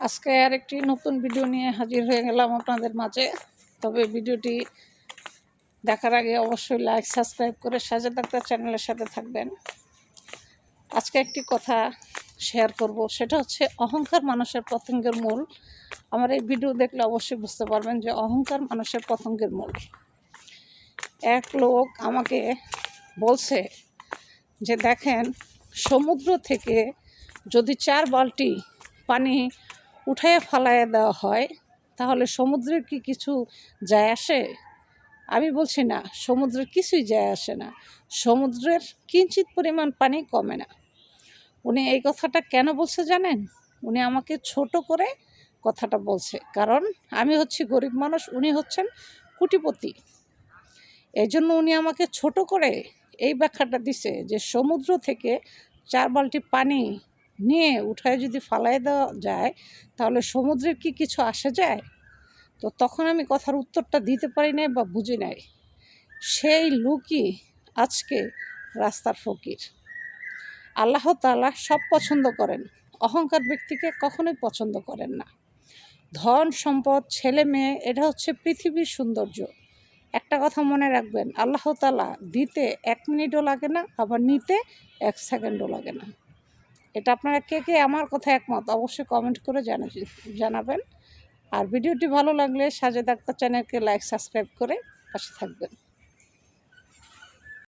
আজকে আর একটি নতুন ভিডিও নিয়ে হাজির হয়ে গেলাম আপনাদের মাঝে। তবে ভিডিওটি দেখার আগে অবশ্যই লাইক সাবস্ক্রাইব করে সাজা ডাক্তার চ্যানেলের সাথে থাকবেন। আজকে একটি কথা শেয়ার করব, সেটা হচ্ছে অহংকার মানুষের পতঙ্গের মূল। আমার এই ভিডিও দেখলে অবশ্যই বুঝতে পারবেন যে অহংকার মানুষের পতঙ্গের মূল। এক লোক আমাকে বলছে যে দেখেন, সমুদ্র থেকে যদি চার বালটি পানি উঠাইয়া ফালাইয়া দেওয়া হয়, তাহলে সমুদ্রের কি কিছু যায় আসে? আমি বলছি না, সমুদ্রের কিছুই যায় আসে না। সমুদ্রের কিঞ্চিত পরিমাণ পানি কমে না। উনি এই কথাটা কেন বলছে জানেন? উনি আমাকে ছোট করে কথাটা বলছে, কারণ আমি হচ্ছি গরিব মানুষ, উনি হচ্ছেন কুটিপতি। এই জন্য উনি আমাকে ছোট করে এই ব্যাখ্যাটা দিছে যে সমুদ্র থেকে চার বালতি পানি নিয়ে উঠায় যদি ফালাই দেওয়া যায়, তাহলে সমুদ্রের কি কিছু আসে যায়? তো তখন আমি কথার উত্তরটা দিতে পারি নাই বা বুঝি নাই। সেই লুকই আজকে রাস্তার ফকির। আল্লাহ তালা সব পছন্দ করেন, অহংকার ব্যক্তিকে কখনোই পছন্দ করেন না। ধন, সম্পদ, ছেলে মেয়ে, এটা হচ্ছে পৃথিবীর সৌন্দর্য। একটা কথা মনে রাখবেন, আল্লাহ তালা দিতে এক মিনিটও লাগে না, আবার নিতে এক সেকেন্ডও লাগে না। এটা আপনারা কে কে আমার কথা একমত অবশ্যই কমেন্ট করে জানা জানাবেন। আর ভিডিওটি ভালো লাগলে সাজেদ আক্তার চ্যানেলকে লাইক সাবস্ক্রাইব করে পাশে থাকবেন।